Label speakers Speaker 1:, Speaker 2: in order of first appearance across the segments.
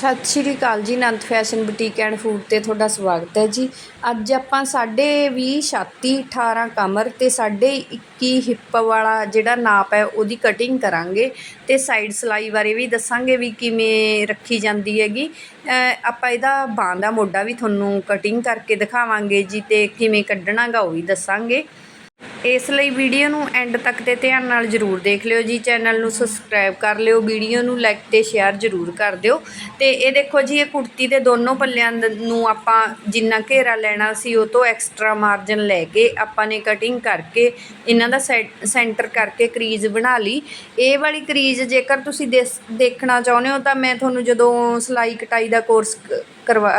Speaker 1: ਸਤਿ ਸ਼੍ਰੀ ਅਕਾਲ ਜੀ, Anant fashion boutique and food ਤੇ ਤੁਹਾਡਾ ਸਵਾਗਤ ਹੈ ਜੀ। ਅੱਜ ਆਪਾਂ ਸਾਢੇ 20 ਛਾਤੀ 18 ਕਮਰ ਤੇ ਸਾਢੇ 21 ਹਿੱਪ ਵਾਲਾ ਜਿਹੜਾ ਨਾਪ ਹੈ, ਉਹਦੀ ਕਟਿੰਗ ਕਰਾਂਗੇ ਤੇ ਸਾਈਡ ਸਲਾਈ ਬਾਰੇ ਵੀ ਦੱਸਾਂਗੇ ਵੀ ਕਿਵੇਂ ਰੱਖੀ ਜਾਂਦੀ ਹੈਗੀ। ਆਪਾਂ ਇਹਦਾ ਬਾਂਹ ਦਾ ਮੋਢਾ ਵੀ ਤੁਹਾਨੂੰ ਕਟਿੰਗ ਕਰਕੇ ਦਿਖਾਵਾਂਗੇ ਜੀ ਤੇ ਕਿਵੇਂ ਕੱਢਣਾਗਾ ਉਹ ਵੀ ਦੱਸਾਂਗੇ। ਇਸ ਲਈ ਵੀਡੀਓ ਨੂੰ ਐਂਡ ਤੱਕ ਤੇ ਧਿਆਨ ਨਾਲ ਜਰੂਰ ਦੇਖ ਲਿਓ ਜੀ। ਚੈਨਲ ਨੂੰ ਸਬਸਕ੍ਰਾਈਬ ਕਰ ਲਿਓ, ਵੀਡੀਓ ਨੂੰ ਲਾਈਕ ਤੇ ਸ਼ੇਅਰ ਜਰੂਰ ਕਰ ਦਿਓ। ਤੇ ਇਹ ਦੇਖੋ ਜੀ, ਇਹ ਕੁੜਤੀ ਦੇ ਦੋਨੋਂ ਪੱਲਿਆਂ ਨੂੰ ਆਪਾਂ ਜਿੰਨਾ ਘੇਰਾ ਲੈਣਾ ਸੀ, ਉਹ ਤੋਂ ਐਕਸਟਰਾ ਮਾਰਜਨ ਲੈ ਕੇ ਆਪਾਂ ਨੇ ਕਟਿੰਗ ਕਰਕੇ ਇਹਨਾਂ ਦਾ ਸੈਂਟਰ ਕਰਕੇ ਕਰੀਜ਼ ਬਣਾ ਲਈ। ਇਹ ਵਾਲੀ ਕਰੀਜ਼ ਜੇਕਰ ਤੁਸੀਂ ਦੇਸ- ਦੇਖਣਾ ਚਾਹੁੰਦੇ ਹੋ, ਤਾਂ ਮੈਂ ਤੁਹਾਨੂੰ ਜਦੋਂ ਸਿਲਾਈ ਕਟਾਈ ਦਾ ਕੋਰਸ ਕਰਵਾ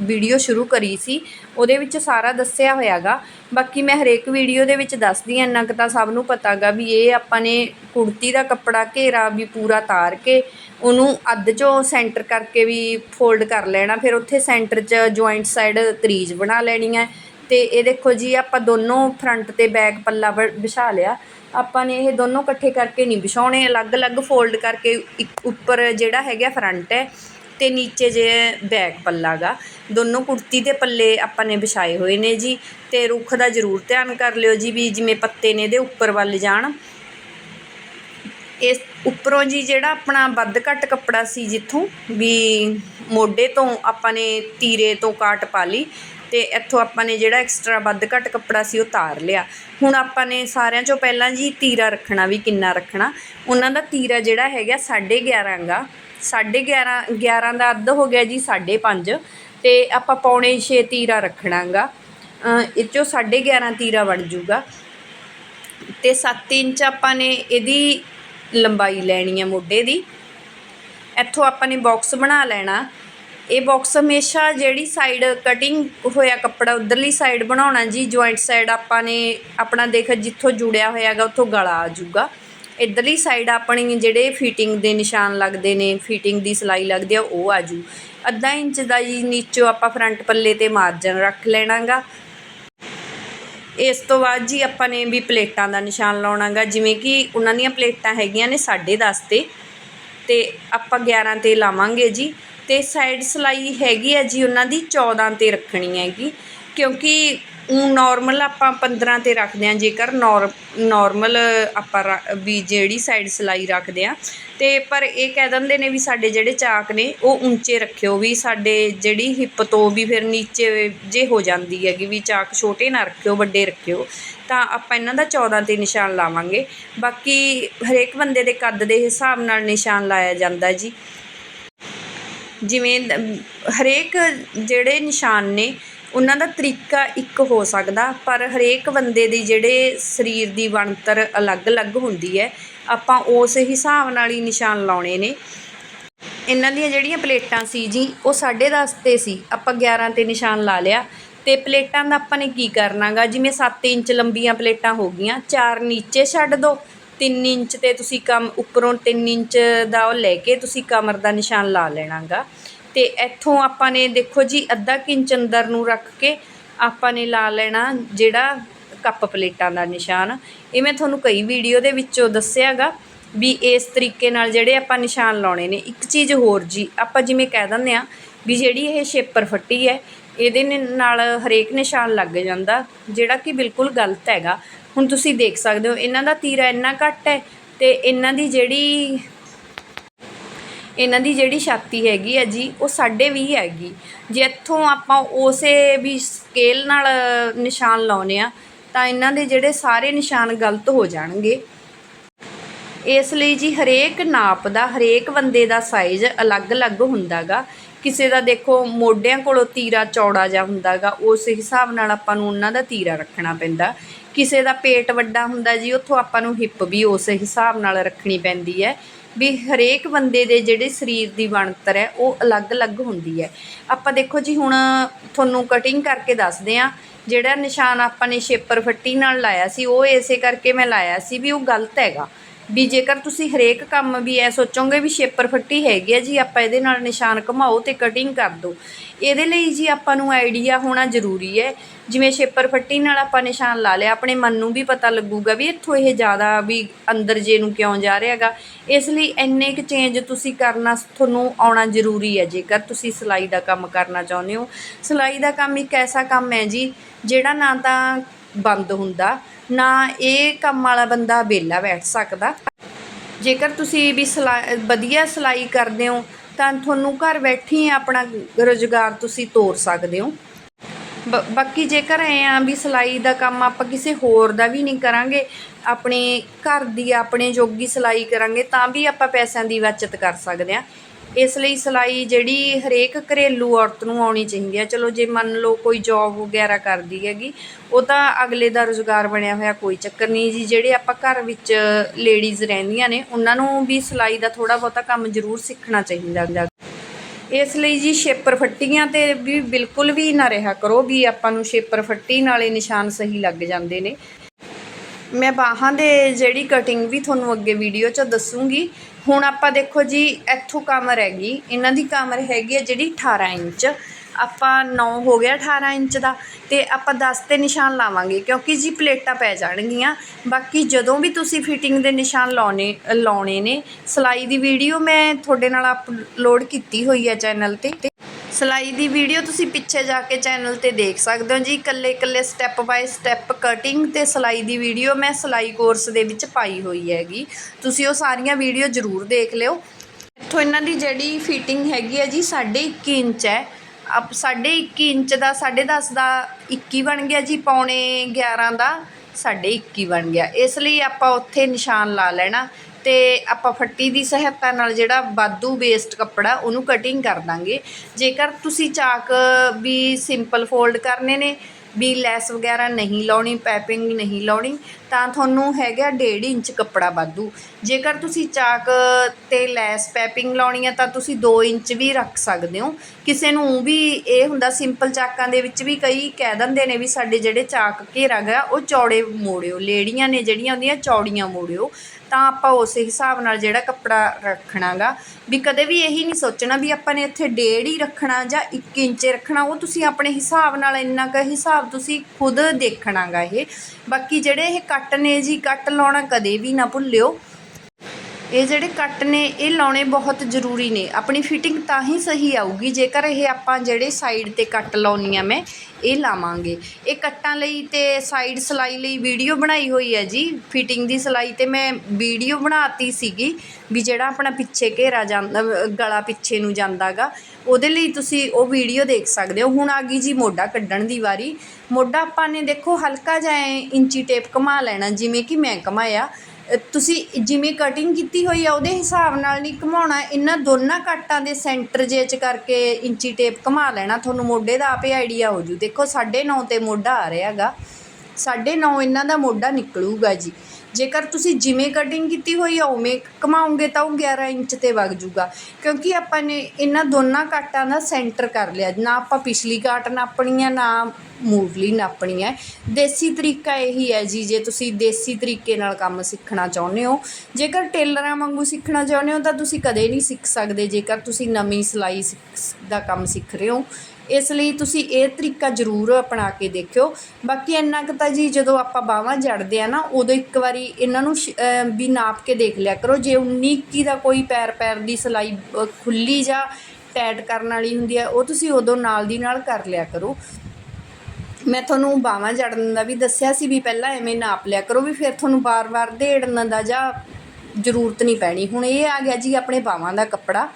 Speaker 1: ਵੀਡੀਓ ਸ਼ੁਰੂ ਕਰੀ ਸੀ ਉਹਦੇ ਵਿੱਚ ਸਾਰਾ ਦੱਸਿਆ ਹੋਇਆਗਾ। ਬਾਕੀ ਮੈਂ ਹਰੇਕ ਵੀਡੀਓ ਦੇ ਵਿੱਚ ਦੱਸਦੀ ਹਾਂ, ਇੰਨਾ ਕੁ ਤਾਂ ਸਭ ਨੂੰ ਪਤਾਗਾ ਵੀ ਇਹ ਆਪਾਂ ਨੇ ਕੁੜਤੀ ਦਾ ਕੱਪੜਾ ਘੇਰਾ ਵੀ ਪੂਰਾ ਤਾਰ ਕੇ ਉਹਨੂੰ ਅੱਧ ਚੋਂ ਸੈਂਟਰ ਕਰਕੇ ਵੀ ਫੋਲਡ ਕਰ ਲੈਣਾ, ਫਿਰ ਉੱਥੇ ਸੈਂਟਰ 'ਚ ਜੁਆਇੰਟ ਸਾਈਡ ਤਰੀਜ਼ ਬਣਾ ਲੈਣੀ ਹੈ। ਤੇ ਇਹ ਦੇਖੋ ਜੀ, ਆਪਾਂ ਦੋਨੋਂ ਫਰੰਟ ਤੇ ਬੈਕ ਪੱਲਾ ਬ- ਵਿਛਾ ਲਿਆ। ਆਪਾਂ ਨੇ ਇਹ ਦੋਨੋਂ ਇਕੱਠੇ ਕਰਕੇ ਨਹੀਂ ਵਿਛਾਉਣੇ, ਅਲੱਗ-ਅਲੱਗ ਫੋਲਡ ਕਰਕੇ ਇੱਕ ਉੱਪਰ ਜਿਹੜਾ ਹੈਗਾ ਫਰੰਟ ਹੈ ਤੇ ਨੀਚੇ ਜੇ ਬੈਕ ਪੱਲਾ ਗਾ। ਦੋਨੋਂ ਕੁੜਤੀ ਦੇ ਪੱਲੇ ਆਪਾਂ ਨੇ ਵਿਛਾਏ ਹੋਏ ਨੇ ਜੀ। ਤੇ ਰੁੱਖ ਦਾ ਜ਼ਰੂਰ ਧਿਆਨ ਕਰ ਲਿਓ ਜੀ ਵੀ ਜਿਵੇਂ ਪੱਤੇ ਨੇ ਇਹਦੇ ਉੱਪਰ ਵੱਲ ਜਾਣ। ਇਸ ਉੱਪਰੋਂ ਜੀ ਜਿਹੜਾ ਆਪਣਾ ਵੱਧ ਘੱਟ ਕੱਪੜਾ ਸੀ ਜਿੱਥੋਂ ਵੀ ਮੋਢੇ ਤੋਂ ਆਪਾਂ ਨੇ ਤੀਰੇ ਤੋਂ ਕਾਟ ਪਾ ਲਈ ਤੇ ਇੱਥੋਂ ਆਪਾਂ ਨੇ ਜਿਹੜਾ ਐਕਸਟਰਾ ਵੱਧ ਘੱਟ ਕੱਪੜਾ ਸੀ ਉਹ ਤਾਰ ਲਿਆ। ਹੁਣ ਆਪਾਂ ਨੇ ਸਾਰਿਆਂ ਚੋਂ ਪਹਿਲਾਂ ਜੀ ਤੀਰਾ ਰੱਖਣਾ ਵੀ ਕਿੰਨਾ ਰੱਖਣਾ। ਉਹਨਾਂ ਦਾ ਤੀਰਾ ਜਿਹੜਾ ਹੈਗਾ 11.5 ਗਾ। 11.5 11 ਦਾ ਅੱਧ ਹੋ ਗਿਆ ਜੀ, ਸਾਢੇ 5.5 ਤੇ ਆਪਾਂ ਪੌਣੇ 6 ਤੀਰਾ ਰੱਖਣਾਗਾ। ਇਹ ਚੋਂ 11.5 ਤੀਰਾ ਬਣ ਜੂਗਾ। ਤੇ 7 ਇੰਚ ਆਪਾਂ ਨੇ ਇਹਦੀ ਲੰਬਾਈ ਲੈਣੀ ਹੈ ਮੋਢੇ ਦੀ। ਇੱਥੋਂ ਆਪਾਂ ਨੇ ਬਾਕਸ ਬਣਾ ਲੈਣਾ। ਇਹ ਬਾਕਸ ਹਮੇਸ਼ਾ ਜਿਹੜੀ ਸਾਈਡ ਕਟਿੰਗ ਹੋਇਆ ਕੱਪੜਾ, ਉਧਰਲੀ ਸਾਈਡ ਬਣਾਉਣਾ ਜੀ। ਜੁਆਇੰਟ ਸਾਈਡ ਆਪਾਂ ਨੇ ਆਪਣਾ ਦੇਖ ਜਿੱਥੋਂ ਜੁੜਿਆ ਹੋਇਆਗਾ, ਉੱਥੋਂ ਗਲਾ ਆ ਜਾਊਗਾ ਇਧਰਲੀ ਸਾਈਡ ਆਪਣੀ ਜਿਹੜੇ ਫਿਟਿੰਗ ਦੇ ਨਿਸ਼ਾਨ ਲੱਗਦੇ ਨੇ ਫਿਟਿੰਗ ਦੀ ਸਿਲਾਈ ਲੱਗਦੀ ਆ, ਉਹ ਆ ਜੂ। ਅੱਧਾ ਇੰਚ ਦਾ ਜੀ ਨੀਚੋਂ ਆਪਾਂ ਫਰੰਟ ਪੱਲੇ ਤੇ ਮਾਰਜਨ ਰੱਖ ਲੈਣਾਗਾ। ਇਸ ਤੋਂ ਬਾਅਦ ਜੀ ਆਪਾਂ ਨੇ ਵੀ ਪਲੇਟਾਂ ਦਾ ਨਿਸ਼ਾਨ ਲਾਉਣਾਗਾ, ਜਿਵੇਂ ਕਿ ਉਹਨਾਂ ਦੀਆਂ ਪਲੇਟਾਂ ਹੈਗੀਆਂ ਨੇ 10.5 ਤੇ। ਤੇ ਆਪਾਂ 11 ਤੇ ਲਾਵਾਂਗੇ ਜੀ। ਤੇ ਸਾਈਡ ਸਲਾਈ ਹੈਗੀ ਹੈ ਜੀ ਉਹਨਾਂ ਦੀ 14 ਤੇ ਰੱਖਣੀ ਹੈਗੀ। ਕਿਉਂਕਿ ਨੋਰਮਲ ਆਪਾਂ 15 ਤੇ ਰੱਖਦੇ ਹਾਂ, ਜੇਕਰ ਨੋਰ ਨੋਰਮਲ ਆਪਾਂ ਰ- ਵੀ ਜਿਹੜੀ ਸਾਈਡ ਸਿਲਾਈ ਰੱਖਦੇ ਹਾਂ। ਤੇ ਪਰ ਇਹ ਕਹਿ ਦਿੰਦੇ ਨੇ ਵੀ ਸਾਡੇ ਜਿਹੜੇ ਚਾਕ ਨੇ, ਉਹ ਉੱਚੇ ਰੱਖਿਓ ਵੀ, ਸਾਡੇ ਜਿਹੜੀ ਹਿੱਪ ਤੋਂ ਵੀ ਫਿਰ ਨੀਚੇ ਜੇ ਹੋ ਜਾਂਦੀ ਹੈਗੀ ਵੀ ਚਾਕ ਛੋਟੇ ਨਾ ਰੱਖਿਓ, ਵੱਡੇ ਰੱਖਿਓ, ਤਾਂ ਆਪਾਂ ਇਹਨਾਂ ਦਾ 14 ਤੇ ਨਿਸ਼ਾਨ ਲਾਵਾਂਗੇ। ਬਾਕੀ ਹਰੇਕ ਬੰਦੇ ਦੇ ਕੱਦ ਦੇ ਹਿਸਾਬ ਨਾਲ ਨਿਸ਼ਾਨ ਲਾਇਆ ਜਾਂਦਾ ਜੀ। ਜਿਵੇਂ ਹਰੇਕ ਜਿਹੜੇ ਨਿਸ਼ਾਨ ਨੇ ਉਹਨਾਂ ਦਾ ਤਰੀਕਾ ਇੱਕ ਹੋ ਸਕਦਾ, ਪਰ ਹਰੇਕ ਬੰਦੇ ਦੀ ਜਿਹੜੇ ਸਰੀਰ ਦੀ ਬਣਤਰ ਅਲੱਗ-ਅਲੱਗ ਹੁੰਦੀ ਹੈ, ਆਪਾਂ ਉਸ ਹਿਸਾਬ ਨਾਲ ਹੀ ਨਿਸ਼ਾਨ ਲਾਉਣੇ ਨੇ। ਇਹਨਾਂ ਦੀਆਂ ਜਿਹੜੀਆਂ ਪਲੇਟਾਂ ਸੀ ਜੀ, ਉਹ 10.5 ਤੇ ਸੀ, ਆਪਾਂ 11 ਤੇ ਨਿਸ਼ਾਨ ਲਾ ਲਿਆ। ਤੇ ਪਲੇਟਾਂ ਦਾ ਆਪਾਂ ਨੇ ਕੀ ਕਰਨਾਗਾ ਜਿਵੇਂ 7 ਇੰਚ ਲੰਬੀਆਂ ਪਲੇਟਾਂ ਹੋ ਗਈਆਂ 4 ਨੀਚੇ ਛੱਡ ਦਿਓ 3 ਇੰਚ ਤੇ ਤੁਸੀਂ ਕਮ ਉੱਪਰੋਂ 3 ਇੰਚ ਦਾ ਉਹ ਲੈ ਕੇ ਤੁਸੀਂ ਕਮਰ ਦਾ ਨਿਸ਼ਾਨ ਲਾ ਲੈਣਾਗਾ ਤੇ ਇੱਥੋਂ ਆਪਾਂ ਨੇ ਦੇਖੋ ਜੀ ਅੱਧਾ ਕੁ ਇੰਚ ਅੰਦਰ ਨੂੰ ਰੱਖ ਕੇ ਆਪਾਂ ਨੇ ਲਾ ਲੈਣਾ ਜਿਹੜਾ ਕੱਪ ਪਲੇਟਾਂ ਦਾ ਨਿਸ਼ਾਨ। ਇਹ ਮੈਂ ਤੁਹਾਨੂੰ ਕਈ ਵੀਡੀਓ ਦੇ ਵਿੱਚੋਂ ਦੱਸਿਆਗਾ ਵੀ ਇਸ ਤਰੀਕੇ ਨਾਲ ਜਿਹੜੇ ਆਪਾਂ ਨਿਸ਼ਾਨ ਲਾਉਣੇ ਨੇ। ਇੱਕ ਚੀਜ਼ ਹੋਰ ਜੀ, ਆਪਾਂ ਜਿਵੇਂ ਕਹਿ ਦਿੰਦੇ ਆ ਵੀ ਜਿਹੜੀ ਇਹ ਸ਼ੇਪਰ ਫੱਟੀ ਹੈ, ਇਹਦੇ ਨ- ਨਾਲ ਹਰੇਕ ਨਿਸ਼ਾਨ ਲੱਗ ਜਾਂਦਾ, ਜਿਹੜਾ ਕਿ ਬਿਲਕੁਲ ਗਲਤ ਹੈਗਾ। ਹੁਣ ਤੁਸੀਂ ਦੇਖ ਸਕਦੇ ਹੋ, ਇਹਨਾਂ ਦਾ ਤੀਰਾ ਇੰਨਾ ਘੱਟ ਹੈ ਤੇ ਇਹਨਾਂ ਦੀ ਜਿਹੜੀ ਇਹਨਾਂ ਦੀ ਜਿਹੜੀ ਛਾਤੀ ਹੈਗੀ ਹੈ ਜੀ, ਉਹ 20.5 ਹੈਗੀ। ਜੇ ਇੱਥੋਂ ਆਪਾਂ ਉਸੇ ਵੀ ਸਕੇਲ ਨਾਲ ਨਿਸ਼ਾਨ ਲਾਉਨੇ ਆ, ਤਾਂ ਇਹਨਾਂ ਦੇ ਜਿਹੜੇ ਸਾਰੇ ਨਿਸ਼ਾਨ ਗਲਤ ਹੋ ਜਾਣਗੇ। ਇਸ ਲਈ ਜੀ ਹਰੇਕ ਨਾਪ ਦਾ, ਹਰੇਕ ਬੰਦੇ ਦਾ ਸਾਈਜ਼ ਅਲੱਗ-ਅਲੱਗ ਹੁੰਦਾਗਾ। ਕਿਸੇ ਦਾ ਦੇਖੋ ਮੋਢਿਆਂ ਕੋਲੋਂ ਤੀਰਾ ਚੌੜਾ ਜਿਹਾ ਹੁੰਦਾਗਾ, ਉਸ ਹਿਸਾਬ ਨਾਲ ਆਪਾਂ ਨੂੰ ਉਹਨਾਂ ਦਾ ਤੀਰਾ ਰੱਖਣਾ ਪੈਂਦਾ। ਕਿਸੇ ਦਾ ਪੇਟ ਵੱਡਾ ਹੁੰਦਾ ਜੀ, ਉੱਥੋਂ ਆਪਾਂ ਨੂੰ ਹਿੱਪ ਵੀ ਉਸ ਹਿਸਾਬ ਨਾਲ ਰੱਖਣੀ ਪੈਂਦੀ ਹੈ। ਵੀ ਹਰੇਕ ਬੰਦੇ ਦੇ ਜਿਹੜੇ ਸਰੀਰ ਦੀ ਬਣਤਰ ਹੈ, ਉਹ ਅਲੱਗ-ਅਲੱਗ ਹੁੰਦੀ ਹੈ। ਆਪਾਂ ਦੇਖੋ ਜੀ, ਹੁਣ ਤੁਹਾਨੂੰ ਕਟਿੰਗ ਕਰਕੇ ਦੱਸਦੇ ਆ ਜਿਹੜਾ ਨਿਸ਼ਾਨ ਆਪਾਂ ਨੇ ਸ਼ੇਪਰ ਫੱਟੀ ਨਾਲ ਲਾਇਆ ਸੀ, ਉਹ ਇਸੇ ਕਰਕੇ ਮੈਂ ਲਾਇਆ ਸੀ ਵੀ ਉਹ ਗਲਤ ਹੈਗਾ। ਵੀ ਜੇਕਰ ਤੁਸੀਂ ਹਰੇਕ ਕੰਮ ਵੀ ਐ ਸੋਚੋਗੇ ਵੀ ਸ਼ੇਪਰ ਫੱਟੀ ਹੈਗੀ ਆ ਜੀ, ਆਪਾਂ ਇਹਦੇ ਨਾਲ ਨਿਸ਼ਾਨ ਘਮਾਓ ਤੇ ਕਟਿੰਗ ਕਰ ਦਿਓ। ਇਹਦੇ ਲਈ ਜੀ ਆਪਾਂ ਨੂੰ ਆਈਡੀਆ ਹੋਣਾ ਜ਼ਰੂਰੀ ਹੈ। ਜਿਵੇਂ ਸ਼ੇਪਰ ਫੱਟੀ ਨਾਲ ਆਪਾਂ ਨਿਸ਼ਾਨ ਲਾ ਲਿਆ, ਆਪਣੇ ਮਨ ਨੂੰ ਵੀ ਪਤਾ ਲੱਗੂਗਾ ਵੀ ਇੱਥੋਂ ਇਹ ਜ਼ਿਆਦਾ ਵੀ ਅੰਦਰ ਜੇ ਨੂੰ ਕਿਉਂ ਜਾ ਰਿਹਾਗਾ ਇਸ ਲਈ ਇੰਨੇ ਕੁ ਚੇਂਜ ਤੁਸੀਂ ਕਰਨਾ ਤੁਹਾਨੂੰ ਆਉਣਾ ਜ਼ਰੂਰੀ ਹੈ ਜੇਕਰ ਤੁਸੀਂ ਸਿਲਾਈ ਦਾ ਕੰਮ ਕਰਨਾ ਚਾਹੁੰਦੇ ਹੋ। ਸਿਲਾਈ ਦਾ ਕੰਮ ਇੱਕ ਐਸਾ ਕੰਮ ਹੈ ਜੀ, ਜਿਹੜਾ ਨਾ ਤਾਂ ਬੰਦ ਹੁੰਦਾ, ਨਾ ਇਹ ਕੰਮ ਵਾਲਾ ਬੰਦਾ ਵਿਹਲਾ ਬੈਠ ਸਕਦਾ। ਜੇਕਰ ਤੁਸੀਂ ਵੀ ਸਿਲਾ, ਵਧੀਆ ਸਿਲਾਈ ਕਰਦੇ ਹੋ, ਤਾਂ ਤੁਹਾਨੂੰ ਘਰ ਬੈਠੀ ਆਪਣਾ ਰੁਜ਼ਗਾਰ ਤੁਸੀਂ ਤੋਰ ਸਕਦੇ ਹੋ। ਬ- ਬਾਕੀ ਜੇਕਰ ਐ ਆ ਵੀ ਸਿਲਾਈ ਦਾ ਕੰਮ ਆਪਾਂ ਕਿਸੇ ਹੋਰ ਦਾ ਵੀ ਨਹੀਂ ਕਰਾਂਗੇ, ਆਪਣੇ ਘਰ ਦੀ ਆਪਣੇ ਜੋਗੀ ਸਿਲਾਈ ਕਰਾਂਗੇ, ਤਾਂ ਵੀ ਆਪਾਂ ਪੈਸਿਆਂ ਦੀ ਬਚਤ ਕਰ ਸਕਦੇ ਆ ਇਸ ਲਈ ਸਿਲਾਈ ਜਿਹੜੀ ਹਰੇਕ ਘਰੇਲੂ ਔਰਤ ਨੂੰ ਆਉਣੀ ਚਾਹੀਦੀ ਹੈ ਚਲੋ ਜੇ ਮੰਨ ਲਓ ਕੋਈ ਜੌਬ ਵਗੈਰਾ ਕਰਦੀ ਹੈਗੀ, ਉਹ ਤਾਂ ਅਗਲੇ ਦਾ ਰੁਜ਼ਗਾਰ ਬਣਿਆ ਹੋਇਆ ਕੋਈ ਚੱਕਰ ਨਹੀਂ ਜੀ। ਜਿਹੜੇ ਆਪਾਂ ਘਰ ਵਿੱਚ ਲੇਡੀਜ਼ ਰਹਿੰਦੀਆਂ ਨੇ, ਉਹਨਾਂ ਨੂੰ ਵੀ ਸਿਲਾਈ ਦਾ ਥੋੜਾ ਬਹੁਤਾ ਕੰਮ ਜ਼ਰੂਰ ਸਿੱਖਣਾ ਚਾਹੀਦਾ ਗਾ। ਇਸ ਲਈ ਜੀ ਸ਼ੇਪਰ ਫੱਟੀਆਂ ਤੇ ਵੀ ਬਿਲਕੁਲ ਵੀ ਨਾ ਰਿਹਾ ਕਰੋ ਵੀ ਆਪਾਂ ਨੂੰ ਸ਼ੇਪਰ ਫੱਟੀ ਨਾਲੇ ਨਿਸ਼ਾਨ ਸਹੀ ਲੱਗ ਜਾਂਦੇ ਨੇ। ਮੈਂ ਬਾਹਾਂ ਦੇ ਜਿਹੜੀ ਕਟਿੰਗ ਵੀ ਤੁਹਾਨੂੰ ਅੱਗੇ ਵੀਡੀਓ 'ਚ ਦੱਸੂਗੀ। ਹੁਣ ਆਪਾਂ ਦੇਖੋ ਜੀ, ਇੱਥੋਂ ਕਮਰ ਹੈਗੀ, ਇਹਨਾਂ ਦੀ ਕਮਰ ਹੈਗੀ ਹੈ ਜਿਹੜੀ 18 ਇੰਚ। ਆਪਾਂ 9 ਹੋ ਗਿਆ 18 ਇੰਚ ਦਾ, ਤੇ ਆਪਾਂ 10 ਤੇ ਨਿਸ਼ਾਨ ਲਾਵਾਂਗੇ, ਕਿਉਂਕਿ ਜੀ ਪਲੇਟਾਂ ਪੈ ਜਾਣਗੀਆਂ। ਬਾਕੀ ਜਦੋਂ ਵੀ ਤੁਸੀਂ ਫਿਟਿੰਗ ਦੇ ਨਿਸ਼ਾਨ ਲਾਉਣੇ ਲਾਉਣੇ ਨੇ, ਸਿਲਾਈ ਦੀ ਵੀਡੀਓ ਮੈਂ ਤੁਹਾਡੇ ਨਾਲ ਅਪਲੋਡ ਕੀਤੀ ਹੋਈ ਹੈ ਚੈਨਲ ਤੇ ਤੇ ਸਿਲਾਈ ਦੀ ਵੀਡੀਓ ਤੁਸੀਂ ਪਿੱਛੇ ਜਾ ਕੇ ਚੈਨਲ ਤੇ ਦੇਖ ਸਕਦੇ ਹੋ ਜੀ। ਇਕੱਲੇ ਇਕੱਲੇ ਸਟੈਪ ਬਾਈ ਸਟੈਪ ਕਟਿੰਗ ਤੇ ਸਿਲਾਈ ਦੀ ਵੀਡੀਓ ਮੈਂ ਸਿਲਾਈ ਕੋਰਸ ਦੇ ਵਿੱਚ ਪਾਈ ਹੋਈ ਹੈਗੀ। ਤੁਸੀਂ ਉਹ ਸਾਰੀਆਂ ਵੀਡੀਓ ਜ਼ਰੂਰ ਦੇਖ ਲਿਓ। ਇੱਥੋਂ ਇਹਨਾਂ ਦੀ ਜਿਹੜੀ ਫਿਟਿੰਗ ਹੈਗੀ ਹੈ ਜੀ 1.5 ਇੰਚ ਹੈ। ਅਪ 1.5 ਇੰਚ ਦਾ 10.5 ਦਾ 21 ਬਣ ਗਿਆ ਜੀ, ਪੌਣੇ 11 ਦਾ 21 ਬਣ ਗਿਆ। ਇਸ ਲਈ ਆਪਾਂ ਉੱਥੇ ਨਿਸ਼ਾਨ ਲਾ ਲੈਣਾ। ਅਤੇ ਆਪਾਂ ਫੱਟੀ ਦੀ ਸਹਾਇਤਾ ਨਾਲ ਜਿਹੜਾ ਵਾਧੂ ਵੇਸਟ ਕੱਪੜਾ, ਉਹਨੂੰ ਕਟਿੰਗ ਕਰ ਦਾਂਗੇ। ਜੇਕਰ ਤੁਸੀਂ ਚਾਕ ਵੀ ਸਿੰਪਲ ਫੋਲਡ ਕਰਨੇ ਨੇ, ਵੀ ਲੈਸ ਵਗੈਰਾ ਨਹੀਂ ਲਾਉਣੀ ਪੈਪਿੰਗ ਨਹੀਂ ਲਾਉਣੀ ਤਾਂ ਤੁਹਾਨੂੰ ਹੈਗਾ 1.5 ਇੰਚ ਕੱਪੜਾ ਵਾਧੂ। ਜੇਕਰ ਤੁਸੀਂ ਚਾਕ ਤੇ ਲੈਸ ਪੈਪਿੰਗ ਲਾਉਣੀ ਹੈ ਤਾਂ ਤੁਸੀਂ 2 ਇੰਚ ਵੀ ਰੱਖ ਸਕਦੇ ਹੋ। ਕਿਸੇ ਨੂੰ ਵੀ ਇਹ ਹੁੰਦਾ, ਸਿੰਪਲ ਚਾਕਾਂ ਦੇ ਵਿੱਚ ਵੀ ਕਈ ਕਹਿ ਦਿੰਦੇ ਨੇ ਵੀ ਸਾਡੇ ਜਿਹੜੇ ਚਾਕ ਘੇਰਾ ਗਾ, ਉਹ ਚੌੜੇ ਮੋੜਿਓ, ਲੇੜੀਆਂ ਨੇ ਜਿਹੜੀਆਂ ਹੁੰਦੀਆਂ ਚੌੜੀਆਂ ਮੋੜਿਓ। ਤਾਂ ਆਪਾਂ ਉਸੇ ਹਿਸਾਬ ਨਾਲ ਜਿਹੜਾ ਕੱਪੜਾ ਰੱਖਣਾਗਾ ਵੀ ਕਦੇ ਵੀ ਇਹੀ ਨਹੀਂ ਸੋਚਣਾ ਵੀ ਆਪਾਂ ਨੇ ਇੱਥੇ ਡੇਢ ਹੀ ਰੱਖਣਾ ਜਾਂ 1 ਇੰਚ ਰੱਖਣਾ, ਉਹ ਤੁਸੀਂ ਆਪਣੇ ਹਿਸਾਬ ਨਾਲ, ਇੰਨਾ ਕੁ ਹਿਸਾਬ ਤੁਸੀਂ ਖੁਦ ਦੇਖਣਾਗਾ ਇਹ। ਬਾਕੀ ਜਿਹੜੇ ਇਹ ਕੱਟ ਨੇ ਜੀ ਕੱਟ ਲਾਉਣਾ ਕਦੇ ਵੀ ਨਾ ਭੁੱਲਿਓ। ਇਹ ਜਿਹੜੇ ਕੱਟ ਨੇ, ਇਹ ਲਾਉਣੇ ਬਹੁਤ ਜ਼ਰੂਰੀ ਨੇ। ਆਪਣੀ ਫਿਟਿੰਗ ਤਾਂ ਹੀ ਸਹੀ ਆਊਗੀ, ਜੇਕਰ ਇਹ ਆਪਾਂ ਜਿਹੜੇ ਸਾਈਡ ਤੇ ਕੱਟ ਲਾਉਣੀ ਆ ਮੈਂ, ਇਹ ਲਾਵਾਂਗੇ। ਇਹ ਕੱਟਾਂ ਲਈ ਤੇ ਸਾਈਡ ਸਿਲਾਈ ਲਈ ਵੀਡੀਓ ਬਣਾਈ ਹੋਈ ਹੈ ਜੀ। ਫਿਟਿੰਗ ਦੀ ਸਿਲਾਈ ਤੇ ਮੈਂ ਵੀਡੀਓ ਬਣਾਤੀ ਸੀਗੀ ਵੀ ਜਿਹੜਾ ਆਪਣਾ ਪਿੱਛੇ ਘੇਰਾ ਜਾਂਦਾ, ਗਲਾ ਪਿੱਛੇ ਨੂੰ ਜਾਂਦਾਗਾ, ਉਹਦੇ ਲਈ ਤੁਸੀਂ ਉਹ ਵੀਡੀਓ ਦੇਖ ਸਕਦੇ ਹੋ। ਹੁਣ ਆ ਗਈ ਜੀ ਮੋਢਾ ਕੱਢਣ ਦੀ ਵਾਰੀ। ਮੋਢਾ ਆਪਾਂ ਨੇ ਦੇਖੋ ਹਲਕਾ ਜਿਹਾ ਇੰਚੀ ਟੇਪ ਘੁਮਾ ਲੈਣਾ, ਜਿਵੇਂ ਕਿ ਮੈਂ ਘੁਮਾਇਆ। ਤੁਸੀਂ ਜਿਵੇਂ ਕਟਿੰਗ ਕੀਤੀ ਹੋਈ ਆ, ਉਹਦੇ ਹਿਸਾਬ ਨਾਲ ਨਹੀਂ ਘੁਮਾਉਣਾ, ਇਹਨਾਂ ਦੋਨਾਂ ਕੱਟਾਂ ਦੇ ਸੈਂਟਰ ਜੇ ਚ ਕਰਕੇ ਇੰਚੀ ਟੇਪ ਘੁਮਾ ਲੈਣਾ, ਤੁਹਾਨੂੰ ਮੋਢੇ ਦਾ ਆਪੇ ਆਈਡੀਆ ਹੋ ਜੂ ਦੇਖੋ 9.5 ਤੇ ਮੋਢਾ ਆ ਰਿਹਾਗਾ 9.5 ਇਹਨਾਂ ਦਾ ਮੋਢਾ ਨਿਕਲੂਗਾ ਜੀ। ਜੇਕਰ ਤੁਸੀਂ ਜਿਵੇਂ ਕਟਿੰਗ ਕੀਤੀ ਹੋਈ ਆ, ਉਵੇਂ ਘਮਾਉਂਗੇ ਤਾਂ ਉਹ 11 ਇੰਚ ਤੇ ਵਗ ਜੂਗਾ ਕਿਉਂਕਿ ਆਪਾਂ ਨੇ ਇਹਨਾਂ ਦੋਨਾਂ ਕਾਟਾਂ ਦਾ ਸੈਂਟਰ ਕਰ ਲਿਆ। ਨਾ ਆਪਾਂ ਪਿਛਲੀ ਕਾਟ ਨਾਪਣੀ ਆ, ਨਾ ਮੂਵਲੀ ਨਾਪਣੀ ਹੈ ਦੇਸੀ ਤਰੀਕਾ ਇਹੀ ਹੈ ਜੀ, ਜੇ ਤੁਸੀਂ ਦੇਸੀ ਤਰੀਕੇ ਨਾਲ ਕੰਮ ਸਿੱਖਣਾ ਚਾਹੁੰਦੇ ਹੋ। ਜੇਕਰ ਟੇਲਰਾਂ ਵਾਂਗੂ ਸਿੱਖਣਾ ਚਾਹੁੰਦੇ ਹੋ, ਤਾਂ ਤੁਸੀਂ ਕਦੇ ਨਹੀਂ ਸਿੱਖ ਸਕਦੇ। ਜੇਕਰ ਤੁਸੀਂ ਨਵੀਂ ਸਿਲਾਈ ਸਿੱਖ- ਦਾ ਕੰਮ ਸਿੱਖ ਰਹੇ ਹੋ ਇਸ ਲਈ ਤੁਸੀਂ ਇਹ ਤਰੀਕਾ ਜ਼ਰੂਰ ਅਪਣਾ ਕੇ ਦੇਖਿਓ। ਬਾਕੀ ਇੰਨਾ ਕੁ ਤਾਂ ਜੀ ਜਦੋਂ ਆਪਾਂ ਬਾਹਾਂ ਜੜਦੇ ਆ ਨਾ, ਉਦੋਂ ਇੱਕ ਵਾਰੀ ਇਹਨਾਂ ਨੂੰ ਸ਼- ਵੀ ਨਾਪ ਕੇ ਦੇਖ ਲਿਆ ਕਰੋ। ਜੇ 19 ਇੱਕੀ ਦਾ ਕੋਈ ਪੈਰ ਪੈਰ ਦੀ ਸਿਲਾਈ, ਅਹ, ਖੁੱਲੀ ਜਾਂ ਟੈਟ ਕਰਨ ਵਾਲੀ ਹੁੰਦੀ ਹੈ ਉਹ ਤੁਸੀਂ ਉਦੋਂ ਨਾਲ ਦੀ ਨਾਲ ਕਰ ਲਿਆ ਕਰੋ। ਮੈਂ ਤੁਹਾਨੂੰ ਬਾਹਾਂ ਜੜਨ ਦਾ ਵੀ ਦੱਸਿਆ ਸੀ ਵੀ ਪਹਿਲਾਂ ਐਵੇਂ ਨਾਪ ਲਿਆ ਕਰੋ ਵੀ ਫਿਰ ਤੁਹਾਨੂੰ ਬਾਰ-ਬਾਰ ਦੇੜਨ ਦਾ ਜਾਂ ਜ਼ਰੂਰਤ ਨਹੀਂ ਪੈਣੀ। ਹੁਣ ਇਹ ਆ ਗਿਆ ਜੀ ਆਪਣੇ ਬਾਹਾਂ ਦਾ ਕੱਪੜਾ।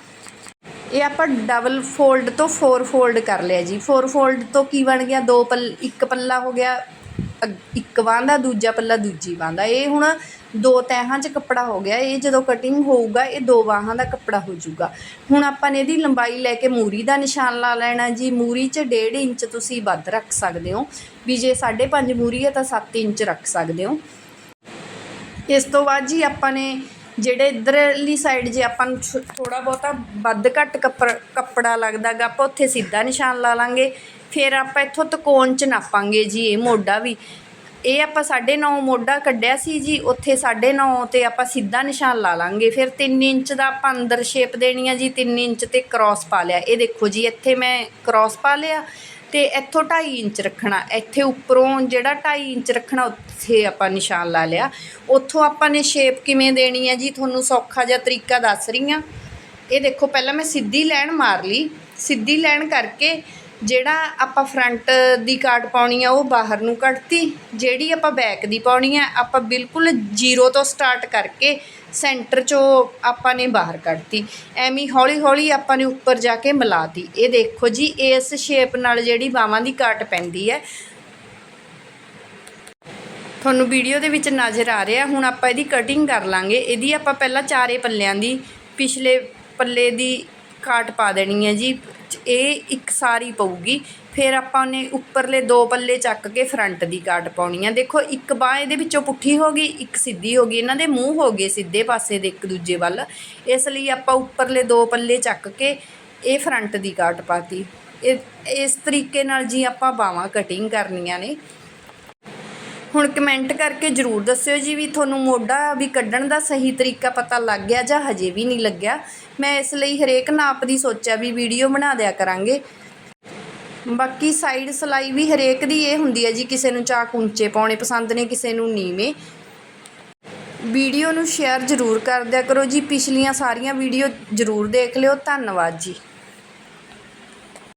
Speaker 1: ਇਹ ਆਪਾਂ ਡਬਲ ਫੋਲਡ ਤੋਂ ਫੋਰ ਫੋਲਡ ਕਰ ਲਿਆ ਜੀ। ਫੋਰ ਫੋਲਡ ਤੋਂ ਕੀ ਬਣ ਗਿਆ? ਦੋ ਪੱਲ, ਇੱਕ ਪੱਲਾ ਹੋ ਗਿਆ ਅਗ- ਇੱਕ ਬਾਂਹ ਦਾ ਦੂਜਾ ਪੱਲਾ, ਦੂਜੀ ਬਾਂਹ ਦਾ ਇਹ ਹੁਣ ਦੋ ਤਹਿਾਂ 'ਚ ਕੱਪੜਾ ਹੋ ਗਿਆ। ਇਹ ਜਦੋਂ ਕਟਿੰਗ ਹੋਊਗਾ, ਇਹ ਦੋ ਬਾਹਾਂ ਦਾ ਕੱਪੜਾ ਹੋ ਜਾਊਗਾ। ਹੁਣ ਆਪਾਂ ਨੇ ਇਹਦੀ ਲੰਬਾਈ ਲੈ ਕੇ ਮੂਰੀ ਦਾ ਨਿਸ਼ਾਨ ਲਾ ਲੈਣਾ ਜੀ। ਮੂਰੀ 'ਚ 1.5 ਇੰਚ ਤੁਸੀਂ ਵੱਧ ਰੱਖ ਸਕਦੇ ਹੋ। ਵੀ ਜੇ 5.5 ਮੂਰੀ ਹੈ ਤਾਂ 7 ਇੰਚ ਰੱਖ ਸਕਦੇ ਹੋ। ਇਸ ਤੋਂ ਬਾਅਦ ਜੀ ਆਪਾਂ ਨੇ ਜਿਹੜੇ ਇੱਧਰਲੀ ਸਾਈਡ ਜੇ ਆਪਾਂ ਨੂੰ ਥੋੜਾ ਬਹੁਤਾ ਵੱਧ ਘੱਟ ਕੱਪੜ, ਕੱਪੜਾ ਲੱਗਦਾ ਗਾ ਆਪਾਂ ਉੱਥੇ ਸਿੱਧਾ ਨਿਸ਼ਾਨ ਲਾ ਲਵਾਂਗੇ ਫਿਰ ਆਪਾਂ ਇੱਥੋਂ ਤਕੋਣ ਚ ਨਾਪਾਂਗੇ ਜੀ, ਇਹ ਮੋਢਾ ਵੀ। ਇਹ ਆਪਾਂ 9.5 ਮੋਢਾ ਕੱਢਿਆ ਸੀ ਜੀ, ਉੱਥੇ 9.5 ਤੇ ਆਪਾਂ ਸਿੱਧਾ ਨਿਸ਼ਾਨ ਲਾ ਲਾਂਗੇ। ਫਿਰ 3 ਇੰਚ ਦਾ ਆਪਾਂ ਅੰਦਰ ਸ਼ੇਪ ਦੇਣੀ ਆ ਜੀ 3 ਇੰਚ ਤੇ ਕਰੋਸ ਪਾ ਲਿਆ। ਇਹ ਦੇਖੋ ਜੀ, ਇੱਥੇ ਮੈਂ ਕਰੋਸ ਪਾ ਲਿਆ। ਤੇ ਇੱਥੋਂ 2.5 ਇੰਚ ਰੱਖਣਾ, ਇੱਥੇ ਉੱਪਰੋਂ ਜਿਹੜਾ 2.5 ਇੰਚ ਰੱਖਣਾ, ਉੱਥੇ ਆਪਾਂ ਨਿਸ਼ਾਨ ਲਾ ਲਿਆ। ਉੱਥੋਂ ਆਪਾਂ ਨੇ ਸ਼ੇਪ ਕਿਵੇਂ ਦੇਣੀ ਹੈ ਜੀ, ਤੁਹਾਨੂੰ ਸੌਖਾ ਜਿਹਾ ਤਰੀਕਾ ਦੱਸ ਰਹੀ ਹਾਂ। ਇਹ ਦੇਖੋ, ਪਹਿਲਾਂ ਮੈਂ ਸਿੱਧੀ ਲਾਈਨ ਮਾਰ ਲਈ। ਸਿੱਧੀ ਲਾਈਨ ਕਰਕੇ ਜਿਹੜਾ ਆਪਾਂ ਫਰੰਟ ਦੀ ਕਾਟ ਪਾਉਣੀ ਆ, ਉਹ ਬਾਹਰ ਨੂੰ ਕੱਢਤੀ। ਜਿਹੜੀ ਆਪਾਂ ਬੈਕ ਦੀ ਪਾਉਣੀ ਆ, ਆਪਾਂ ਬਿਲਕੁਲ ਜ਼ੀਰੋ ਤੋਂ ਸਟਾਰਟ ਕਰਕੇ ਸੈਂਟਰ ਚੋਂ ਆਪਾਂ ਨੇ ਬਾਹਰ ਕੱਢਤੀ। ਐਵੇਂ ਹੌਲੀ ਹੌਲੀ ਆਪਾਂ ਨੇ ਉੱਪਰ ਜਾ ਕੇ ਮਿਲਾਤੀ। ਇਹ ਦੇਖੋ ਜੀ, ਇਸ ਸ਼ੇਪ ਨਾਲ ਜਿਹੜੀ ਬਾਹਾਂ ਦੀ ਕਾਟ ਪੈਂਦੀ ਹੈ। ਤੁਹਾਨੂੰ ਵੀਡੀਓ ਦੇ ਵਿੱਚ ਨਜ਼ਰ ਆ ਰਿਹਾ, ਹੁਣ ਆਪਾਂ ਇਹਦੀ ਕਟਿੰਗ ਕਰ ਲਾਂਗੇ। ਇਹਦੀ ਆਪਾਂ ਪਹਿਲਾਂ ਚਾਰੇ ਪੱਲਿਆਂ ਦੀ, ਪਿਛਲੇ ਪੱਲੇ ਦੀ ਕਾਟ ਪਾ ਦੇਣੀ ਹੈ ਜੀ। ਇਹ ਇੱਕ ਸਾਰੀ ਪਊਗੀ। ਫਿਰ ਆਪਾਂ ਨੇ ਉੱਪਰਲੇ ਦੋ ਪੱਲੇ ਚੱਕ ਕੇ ਫਰੰਟ ਦੀ ਕਾਟ ਪਾਉਣੀ ਆ ਦੇਖੋ, ਇੱਕ ਬਾਹ ਇਹਦੇ ਵਿੱਚੋਂ ਪੁੱਠੀ ਹੋ ਗਈ, ਇੱਕ ਸਿੱਧੀ ਹੋ ਗਈ। ਇਹਨਾਂ ਦੇ ਮੂੰਹ ਹੋ ਗਏ ਸਿੱਧੇ ਪਾਸੇ ਦੇ ਇੱਕ ਦੂਜੇ ਵੱਲ। ਇਸ ਲਈ ਆਪਾਂ ਉੱਪਰਲੇ ਦੋ ਪੱਲੇ ਚੱਕ ਕੇ ਇਹ ਫਰੰਟ ਦੀ ਕਾਟ ਪਾਤੀ। ਇਹ, ਇਸ ਤਰੀਕੇ ਨਾਲ ਜੀ ਆਪਾਂ ਬਾਹਾਂ ਕਟਿੰਗ ਕਰਨੀਆਂ ਨੇ। ਹੁਣ ਕਮੈਂਟ ਕਰਕੇ ਜਰੂਰ ਦੱਸਿਓ ਜੀ ਵੀ ਤੁਹਾਨੂੰ ਮੋਢਾ ਵੀ ਕੱਢਣ ਦਾ ਸਹੀ ਤਰੀਕਾ ਪਤਾ ਲੱਗ ਗਿਆ ਜਾਂ ਹਜੇ ਵੀ ਨਹੀਂ ਲੱਗਿਆ। ਮੈਂ ਇਸ ਲਈ ਹਰੇਕ ਨਾਪ ਦੀ ਸੋਚਿਆ ਵੀ ਵੀਡੀਓ ਬਣਾ ਦਿਆ ਕਰਾਂਗੇ। ਬਾਕੀ ਸਾਈਡ ਸਲਾਈ ਵੀ ਹਰੇਕ ਦੀ ਇਹ ਹੁੰਦੀ ਹੈ ਜੀ, ਕਿਸੇ ਨੂੰ ਚਾਕ ਉੱਚੇ ਪਾਉਣੇ ਪਸੰਦ ਨੇ, ਕਿਸੇ ਨੂੰ ਨੀਵੇਂ। ਵੀਡੀਓ ਨੂੰ ਸ਼ੇਅਰ ਜ਼ਰੂਰ ਕਰ ਦਿਆ ਕਰੋ ਜੀ। ਪਿਛਲੀਆਂ ਸਾਰੀਆਂ ਵੀਡੀਓ ਜ਼ਰੂਰ ਦੇਖ ਲਿਓ। ਧੰਨਵਾਦ ਜੀ।